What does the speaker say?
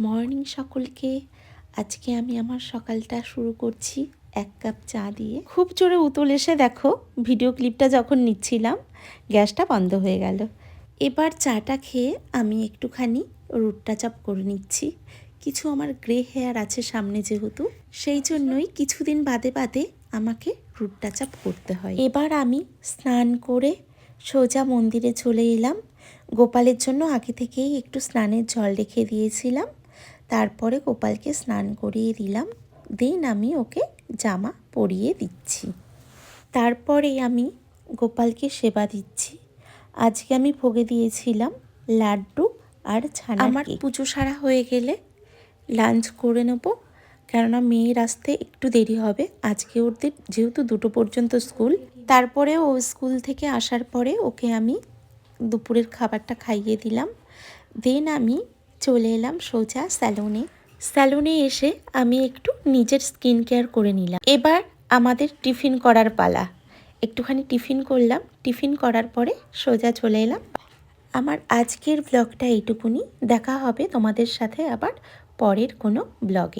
Morning সকলকে। আজকে আমি আমার সকালটা শুরু করছি এক কাপ চা দিয়ে। খুব জোরে উতল এসে দেখো ভিডিও ক্লিপটা যখন নিচ্ছিলাম, গ্যাসটা বন্ধ হয়ে গেল। এবার চাটা খেয়ে আমি একটুখানি রুটটা চাপ করে নিচ্ছি। কিছু আমার গ্রে হেয়ার আছে সামনে যেহেতু, সেই জন্যই কিছুদিন বাদে বাদে আমাকে রুটটা চাপ করতে হয়। এবার আমি স্নান করে সোজা মন্দিরে চলে এলাম। গোপালের জন্য আগে থেকেই একটু স্নানের জল রেখে দিয়েছিলাম। তারপরে গোপালকে স্নান করিয়ে দিলাম। দেন আমি ওকে জামা পরিয়ে দিচ্ছি। তারপরে আমি গোপালকে সেবা দিচ্ছি। আজকে আমি ভোগে দিয়েছিলাম লাড্ডু আর ছানা আমার পুজো সারা হয়ে গেলে লাঞ্চ করে নেব। কেননা মেয়ের আসতে একটু দেরি হবে। আজকে ওদের যেহেতু দুটো পর্যন্ত স্কুল তারপরে ও স্কুল থেকে আসার পরে ওকে আমি দুপুরের খাবারটা খাইয়ে দিলাম। দেন আমি চলে এলাম সোজা স্যালনে। স্যালনে এসে আমি একটু নিজের স্কিন কেয়ার করে নিলাম। এবার আমাদের টিফিন করার পালা। একটুখানি টিফিন করলাম। টিফিন করার পরে সোজা চলে এলাম। আমার আজকের ব্লগটা এইটুকুনি। দেখা হবে তোমাদের সাথে আবার পরের কোনো ব্লগে।